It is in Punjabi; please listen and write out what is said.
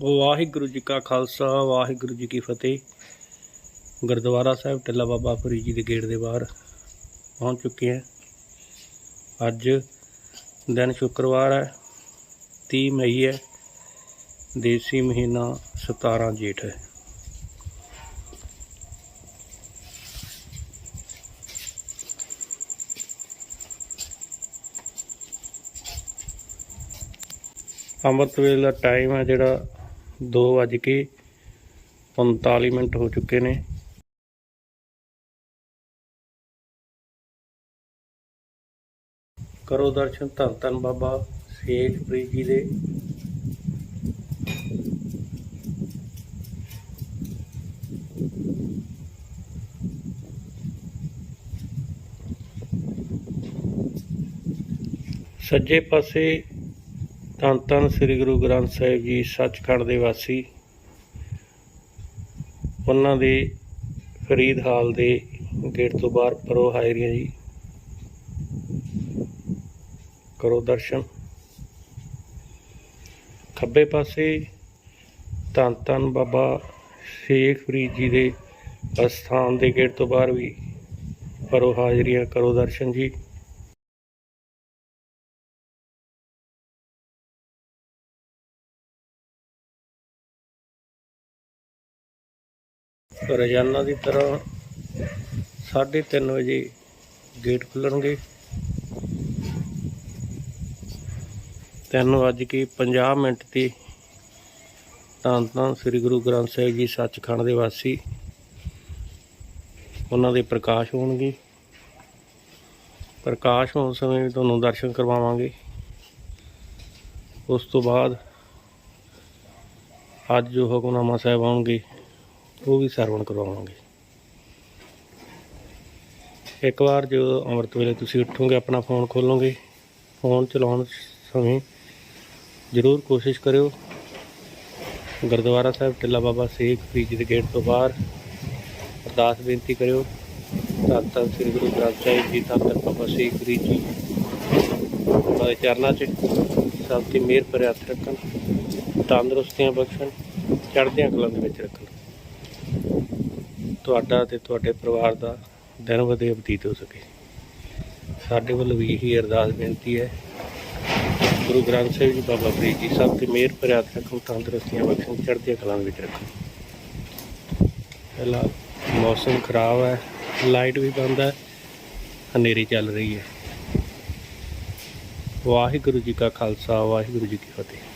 ਵਾਹਿਗੁਰੂ ਜੀ ਕਾ ਖਾਲਸਾ, ਵਾਹਿਗੁਰੂ ਜੀ ਕੀ ਫਤਿਹ। ਗੁਰਦੁਆਰਾ ਸਾਹਿਬ ਟਿੱਲਾ ਬਾਬਾ ਫਰੀਦ ਜੀ ਦੇ ਗੇਟ ਦੇ ਬਾਹਰ ਪਹੁੰਚ ਚੁੱਕੇ ਹਾਂ। ਅੱਜ ਦਿਨ ਸ਼ੁੱਕਰਵਾਰ ਹੈ 30 ਮਈ ਹੈ, ਦੇਸੀ ਮਹੀਨਾ 17 ਜੇਠ ਹੈ। ਅੰਮ੍ਰਿਤ ਵੇਲੇ ਦਾ ਟਾਈਮ ਹੈ ਜਿਹੜਾ 2:45 ਮਿੰਟ ਹੋ ਚੁੱਕੇ ਨੇ। ਕਰੋ ਦਰਸ਼ਨ ਧੰਨ ਧੰਨ ਬਾਬਾ ਸ਼ੇਖ ਜੀ ਦੇ। ਸੱਜੇ ਪਾਸੇ ਧੰਨ ਧੰਨ ਸ੍ਰੀ ਗੁਰੂ ਗ੍ਰੰਥ ਸਾਹਿਬ ਜੀ ਸੱਚਖੰਡ ਦੇ ਵਾਸੀ, ਉਹਨਾਂ ਦੇ ਫਰੀਦ ਹਾਲ ਦੇ ਗੇਟ ਤੋਂ ਬਾਹਰ ਪਰੋ ਹਾਇਰੀਆਂ ਜੀ। ਕਰੋ ਦਰਸ਼ਨ। ਖੱਬੇ ਪਾਸੇ ਧੰਨ ਧੰਨ ਬਾਬਾ ਸ਼ੇਖ ਫਰੀਦ ਜੀ ਦੇ ਅਸਥਾਨ ਦੇ ਗੇਟ ਤੋਂ ਬਾਹਰ ਵੀ ਪਰੋ ਹਾਜ਼ਰੀਆਂ, ਕਰੋ ਦਰਸ਼ਨ ਜੀ। ਰੋਜ਼ਾਨਾ ਦੀ ਤਰ੍ਹਾਂ 3:30 ਵਜੇ ਗੇਟ ਖੁੱਲਣਗੇ। ਤਿੰਨ ਵੱਜ ਕੇ 50 ਮਿੰਟ ਤੇ ਧੰਨ ਧੰਨ ਸ੍ਰੀ ਗੁਰੂ ਗ੍ਰੰਥ ਸਾਹਿਬ ਜੀ ਸੱਚਖੰਡ ਦੇ ਵਾਸੀ ਉਹਨਾਂ ਦੇ ਪ੍ਰਕਾਸ਼ ਹੋਣਗੇ। ਪ੍ਰਕਾਸ਼ ਹੋਣ ਸਮੇਂ ਵੀ ਤੁਹਾਨੂੰ ਦਰਸ਼ਨ ਕਰਵਾਵਾਂਗੇ। ਉਸ ਤੋਂ ਬਾਅਦ ਅੱਜ ਜੋ ਹੁਕਮਨਾਮਾ ਸਾਹਿਬ ਆਉਣਗੇ ਉਹ ਵੀ ਸਰਵਣ ਕਰਵਾਵਾਂਗੇ ਇੱਕ ਵਾਰ ਜਦੋਂ ਅੰਮ੍ਰਿਤ ਵੇਲੇ ਤੁਸੀਂ ਉੱਠੋਗੇ, ਆਪਣਾ ਫੋਨ ਖੋਲੋਗੇ, ਫੋਨ ਚਲਾਉਣ ਸਮੇਂ ਜ਼ਰੂਰ ਕੋਸ਼ਿਸ਼ ਕਰਿਓ। ਗੁਰਦੁਆਰਾ ਸਾਹਿਬ, ਟਿੱਲਾ ਬਾਬਾ ਸੇਖ ਫਰੀਦ ਜੀ ਦੇ ਗੇਟ ਤੋਂ ਬਾਹਰ ਅਰਦਾਸ ਬੇਨਤੀ ਕਰਿਓ। ਧੰਨ ਧੰਨ ਸ੍ਰੀ ਗੁਰੂ ਗ੍ਰੰਥ ਸਾਹਿਬ ਜੀ ਧੰਨ ਧੰਨ ਬਾਬਾ ਸੇਖ ਫਰੀਦ ਜੀ ਉਹਨਾਂ ਦੇ ਚਰਨਾਂ 'ਚ ਸਭ ਦੀ ਮਿਹਰ ਭਰੇ ਹੱਥ ਰੱਖਣ, ਤੰਦਰੁਸਤੀਆਂ ਬਖਸ਼ਣ, ਚੜ੍ਹਦੀਆਂ ਕਲਾਂ ਦੇ ਵਿੱਚ ਰੱਖਣ। ਤੁਹਾਡਾ ਤੇ ਤੁਹਾਡੇ ਪਰਿਵਾਰ ਦਾ ਦਿਨ ਵਧੇ ਬਤੀਤ ਹੋ ਸਕੇ। ਸਾਡੇ ਵੱਲੋਂ ਵੀ ਇਹੀ ਅਰਦਾਸ ਬੇਨਤੀ ਹੈ। ਗੁਰੂ ਗ੍ਰੰਥ ਸਾਹਿਬ ਜੀ, ਬਾਬਾ ਫਰੀਦ ਜੀ ਸਭ ਤੇ ਮਿਹਰ ਭਰਿਆ ਰੱਖੋ ਤੰਦਰੁਸਤੀਆਂ ਬਖਸ਼ਣ, ਚੜ੍ਹਦੀਆਂ ਕਲਾਂ ਵਿੱਚ ਰੱਖੋ ਪਹਿਲਾਂ ਮੌਸਮ ਖਰਾਬ ਹੈ, ਲਾਈਟ ਵੀ ਬੰਦ ਹੈ, ਹਨੇਰੀ ਚੱਲ ਰਹੀ ਹੈ। ਵਾਹਿਗੁਰੂ ਜੀ ਕਾ ਖਾਲਸਾ, ਵਾਹਿਗੁਰੂ ਜੀ ਕੀ ਫਤਿਹ।